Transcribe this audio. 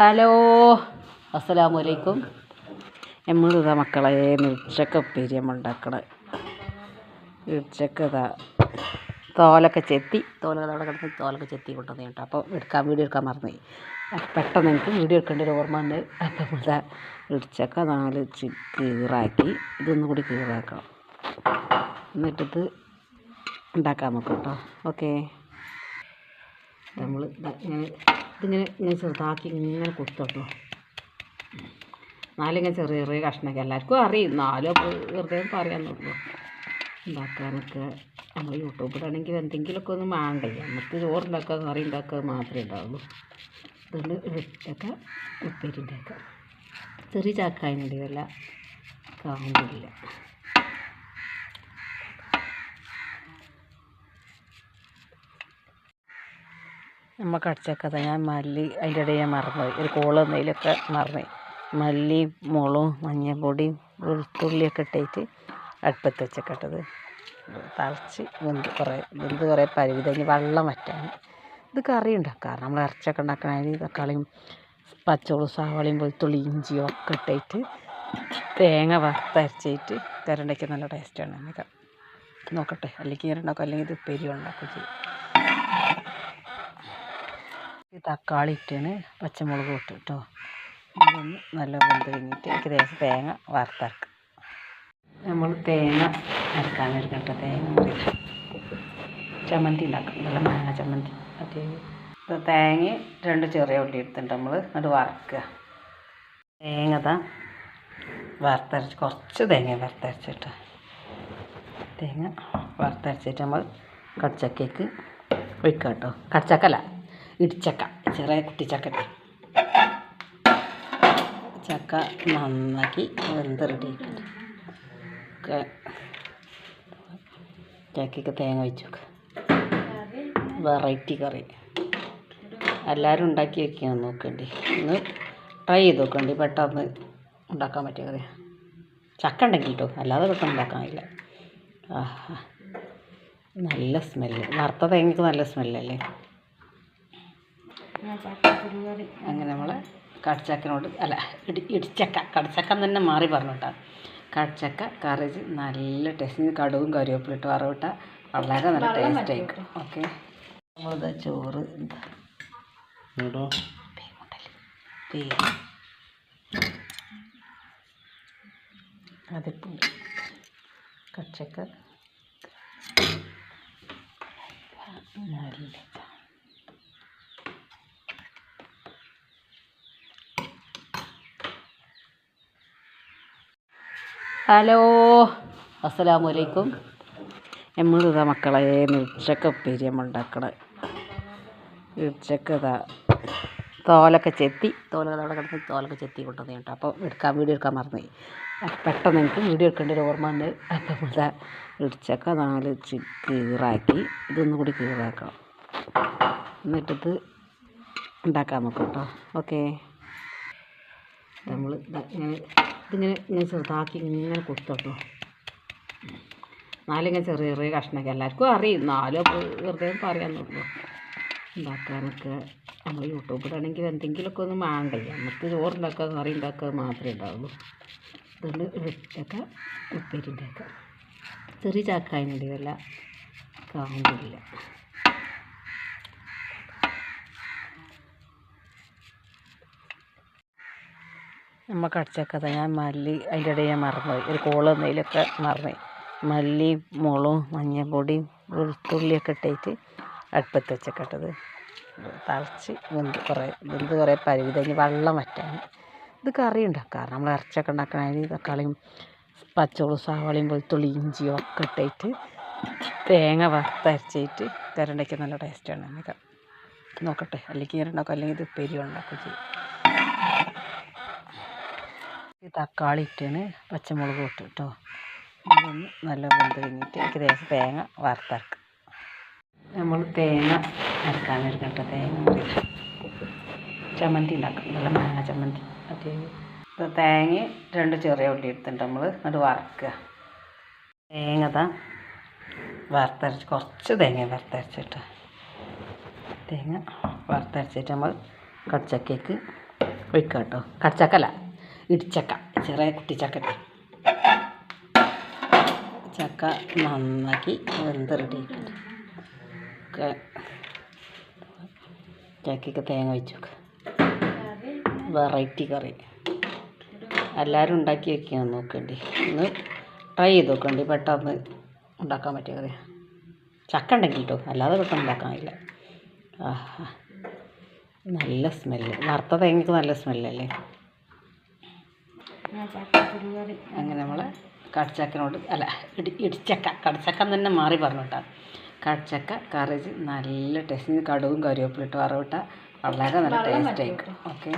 Hello. അസ്സലാമു അലൈക്കും നമ്മളിതാ മക്കളെ ഉച്ചക്ക ഉപ്പേരി നമ്മളുണ്ടാക്കണത് ഇതാ തോലൊക്കെ ചെത്തി തോല അവിടെ കിടന്ന് തോലൊക്കെ ചെത്തി കൊണ്ടുവന്ന് കേട്ടോ. അപ്പോൾ എടുക്കാൻ വീഡിയോ എടുക്കാൻ മറന്നു പെട്ടെന്ന് എനിക്ക് വീഡിയോ എടുക്കേണ്ട ഒരു ഓർമ്മ ഉണ്ട്. അപ്പം ഇതാ ഇടിച്ചക്ക നാല് കീറാക്കി. ഇതൊന്നും കൂടി കീറാക്കണം. എന്നിട്ടിത് ഉണ്ടാക്കാൻ നോക്കാം കേട്ടോ. ഓക്കെ. നമ്മൾ ഇതിങ്ങനെ ഇങ്ങനെ ചെറുതാക്കി ഇങ്ങനെ കൊടുത്തോട്ടോ. നാലിങ്ങനെ ചെറിയ ചെറിയ കഷ്ണമൊക്കെ എല്ലാവർക്കും അറിയും. നാലോ വെറുതെ പറയാമെന്നുള്ളൂ ഉണ്ടാക്കാനൊക്കെ നമ്മൾ യൂട്യൂബിലാണെങ്കിൽ എന്തെങ്കിലുമൊക്കെ ഒന്ന് വേണ്ടേ. നമുക്ക് ചോറുണ്ടാക്കുക കറി ഉണ്ടാക്കുക മാത്രമേ ഉണ്ടാവുള്ളൂ. അതുകൊണ്ട് ഇട്ടൊക്കെ ഉപ്പേരി ഉണ്ടാക്കുക ചെറിയ ചാക്കായതിനുണ്ട് വല്ല നമ്മൾ കടിച്ചക്കഥ ഞാൻ മല്ലി അതിന്റെ ഇടയിൽ ഞാൻ മറന്നുപോയി. ഒരു കോൾ എന്തെങ്കിലുമൊക്കെ മറന്നു മല്ലി മുളകും മഞ്ഞൾപ്പൊടിയും വെളുത്തുള്ളിയൊക്കെ ഇട്ടിട്ട് അടുപ്പത്ത് വെച്ചേക്കട്ടത്. തിളച്ച് വെന്ത് കുറേ വെന്ത് കുറേ പരുവി കഴിഞ്ഞ് വെള്ളം വറ്റാൻ. ഇത് കറി ഉണ്ടാക്കാം. നമ്മൾ ഇറച്ചിയൊക്കെ ഉണ്ടാക്കണമെങ്കിൽ തക്കാളിയും പച്ചമുളകും സവാളയും വെളുത്തുള്ളി ഇഞ്ചിയും ഒക്കെ ഇട്ടിട്ട് തേങ്ങ വറുത്തരച്ചിട്ട് കരണ്ടയ്ക്ക് നല്ല ടേസ്റ്റാണ് നോക്കട്ടെ. അല്ലെങ്കിൽ ഉണ്ടാക്കും. അല്ലെങ്കിൽ ഇത് ഉപ്പേരി ഉണ്ടാക്കും ചെയ്യും. തക്കാളി ഇട്ടാണ് പച്ചമുളക് ഇട്ട് കേട്ടോ. ഇതൊന്ന് നല്ല വെന്ത് കഴിഞ്ഞിട്ട് എനിക്ക് ദേശം തേങ്ങ വറുത്തരക്കാം. നമ്മൾ തേങ്ങ അരക്കാൻ എടുക്കട്ടെ തേങ്ങ ചമ്മന്തി ഉണ്ടാക്കും നല്ല മാങ്ങ ചമ്മന്തി. മറ്റേ തേങ്ങ രണ്ട് ചെറിയ ഉള്ളി എടുത്തിട്ട് നമ്മൾ അത് വറുക്കുക. തേങ്ങ താ വറുത്തരച്ച് കുറച്ച് തേങ്ങ വറുത്തരച്ചിട്ട് തേങ്ങ വറുത്തരച്ചിട്ട് നമ്മൾ കടച്ചക്കയ്ക്ക് ഒഴിക്കുക കേട്ടോ. കടച്ചക്കല്ല. ഇടിച്ചക്ക ചെറിയ കുട്ടിച്ചക്ക ചക്ക നന്നാക്കി വെന്ത് റെഡിയാക്കിയിട്ട് ചക്കയ്ക്ക് തേങ്ങ വെച്ചു വെറൈറ്റി കറി. എല്ലാവരും ഉണ്ടാക്കി വെക്കാൻ നോക്കണ്ടി. ഒന്ന് ട്രൈ ചെയ്ത് നോക്കണ്ടി. പെട്ടെന്ന് ഉണ്ടാക്കാൻ പറ്റിയ കറി ചക്ക ഉണ്ടെങ്കിൽ കേട്ടോ അല്ലാതെ പെട്ടെന്ന് ഉണ്ടാക്കാൻ ഇല്ല ആഹാ. നല്ല സ്മെല്ല് വറുത്ത തേങ്ങയ്ക്ക് നല്ല സ്മെല്ലല്ലേ അങ്ങനെ നമ്മൾ കടച്ചക്കനോട് അല്ല ഇടി ഇടിച്ചക്ക. കടച്ചക്ക എന്ന് തന്നെ മാറി പറഞ്ഞിട്ടാ കടച്ചക്ക കറി നല്ല ടേസ്റ്റ് കടുവും കറിവേപ്പിലിട്ട് വറവിട്ട വളരെ നല്ല ടേസ്റ്റ് ആയിരിക്കും. ഓക്കെ നമ്മളിതാ ചോറ് അതിപ്പോ കടച്ചക്ക. നല്ല ഹലോ. അസ്സലാമു അലൈക്കും നമ്മളിതാ മക്കളെ ഉച്ചക്ക ഉപ്പേരി നമ്മൾ ഉണ്ടാക്കണത് തോലൊക്കെ ചെത്തി തോല അവിടെ കിടന്ന് തോലൊക്കെ ചെത്തി കൊണ്ടുവന്ന് കേട്ടോ. അപ്പോൾ എടുക്കാൻ വീഡിയോ എടുക്കാൻ മറന്നു പെട്ടെന്ന് എനിക്ക് വീഡിയോ എടുക്കേണ്ട ഒരു ഓർമ്മ ഉണ്ട്. അപ്പം ഇതാ ഇടിച്ചക്ക നാല് കീറാക്കി. ഇതൊന്നും കൂടി കീറാക്കണം. എന്നിട്ടിത് ഉണ്ടാക്കാൻ നോക്കാം കേട്ടോ. ഓക്കെ. നമ്മൾ ഇങ്ങനെ ഇതിങ്ങനെ ഇങ്ങനെ ചെറുതാക്കി ഇങ്ങനെ കൊടുത്തോട്ടോ. നാലിങ്ങനെ ചെറിയ ചെറിയ കഷ്ണമൊക്കെ എല്ലാവർക്കും അറിയും. നാലും വെറുതെ പറയാന്നുള്ളൂ ഉണ്ടാക്കാനൊക്കെ നമ്മൾ യൂട്യൂബിലാണെങ്കിൽ എന്തെങ്കിലുമൊക്കെ ഒന്നും വേണ്ടേ. നമുക്ക് ചോറുണ്ടാക്കുക കറി ഉണ്ടാക്കുക മാത്രമേ ഉണ്ടാവുള്ളൂ. അതുകൊണ്ട് ഇട്ടൊക്കെ ഉപ്പേരി ഉണ്ടാക്കുക ചെറിയ ചാക്കായതിനുണ്ട് വല്ല കാവുന്നില്ല നമ്മൾ കടിച്ചക്കഥ ഞാൻ മല്ലി അതിന്റെ ഇടയിൽ ഞാൻ മറന്നുപോയി. ഒരു കോൾ എന്തെങ്കിലുമൊക്കെ മറന്നു മല്ലി മുളകും മഞ്ഞൾപ്പൊടിയും വെളുത്തുള്ളിയൊക്കെ ഇട്ടിട്ട് അടുപ്പത്ത് വെച്ചേക്കട്ടത്. തിളച്ച് വെന്ത് കുറേ വെന്ത് കുറേ പരുവി കഴിഞ്ഞ് വെള്ളം വറ്റാൻ. ഇത് കറി ഉണ്ടാക്കാറ്. നമ്മൾ ഇറച്ചിയൊക്കെ ഉണ്ടാക്കണമെങ്കിൽ തക്കാളിയും പച്ചമുളകും സവാളയും വെളുത്തുള്ളി ഇഞ്ചിയും ഒക്കെ ഇട്ടിട്ട് തേങ്ങ വറുത്തരച്ചിട്ട് കരണ്ടയ്ക്ക് നല്ല ടേസ്റ്റാണ് നമുക്ക് നോക്കട്ടെ. അല്ലെങ്കിൽ ഇങ്ങനെ ഉണ്ടാക്കും. അല്ലെങ്കിൽ ഇത് പെരി ഉണ്ടാക്കും ചെയ്യും. തക്കാളി ഇട്ടാണ് പച്ചമുളക് ഇട്ടു കേട്ടോ. അതൊന്ന് നല്ല വെന്ത് കഴിഞ്ഞിട്ട് എനിക്ക് ദേശം തേങ്ങ വറുത്തരക്കാം. നമ്മൾ തേങ്ങ അരക്കാൻ എടുക്കട്ടെ തേങ്ങ ചമ്മന്തി ഉണ്ടാക്കും നല്ല മാങ്ങ ചമ്മന്തി. മറ്റേ തേങ്ങ രണ്ട് ചെറിയ ഉള്ളി എടുത്തിട്ട് നമ്മൾ അത് വറുക്കുക. തേങ്ങ താ വറുത്തരച്ച് കുറച്ച് തേങ്ങ വറുത്തരച്ചിട്ട് തേങ്ങ വറുത്തരച്ചിട്ട് നമ്മൾ കടച്ചക്കയ്ക്ക് ഒഴിക്കാം കേട്ടോ. കടച്ചക്കല്ല. ഇടിച്ചക്ക ചെറിയ കുട്ടിച്ചക്ക ചക്ക നന്നാക്കി വെന്ത് റെഡിയാക്കിയിട്ട് ചക്കയ്ക്ക് തേങ്ങ വെച്ചു വെറൈറ്റി കറി. എല്ലാവരും ഉണ്ടാക്കി വെക്കാൻ നോക്കണ്ടി. ഒന്ന് ട്രൈ ചെയ്ത് നോക്കണ്ടി. പെട്ടെന്ന് ഉണ്ടാക്കാൻ പറ്റിയ കറി ചക്ക ഉണ്ടെങ്കിൽ കേട്ടോ അല്ലാതെ പെട്ടെന്ന് ഉണ്ടാക്കാൻ ഇല്ല ആഹാ. നല്ല സ്മെല്ല് വറുത്ത തേങ്ങയ്ക്ക് നല്ല സ്മെല്ലല്ലേ അങ്ങനെ നമ്മൾ കടച്ചക്കനോട് അല്ല ഇടി ഇടിച്ചക്ക. കടച്ചക്ക തന്നെ മാറി പറഞ്ഞു കേട്ടോ. കടച്ചക്ക കറി നല്ല ടേസ്റ്റ് കടുവും കറിവേപ്പിലിട്ട് വറവിട്ട വളരെ നല്ല ടേസ്റ്റ് ആയിരിക്കും. ഓക്കെ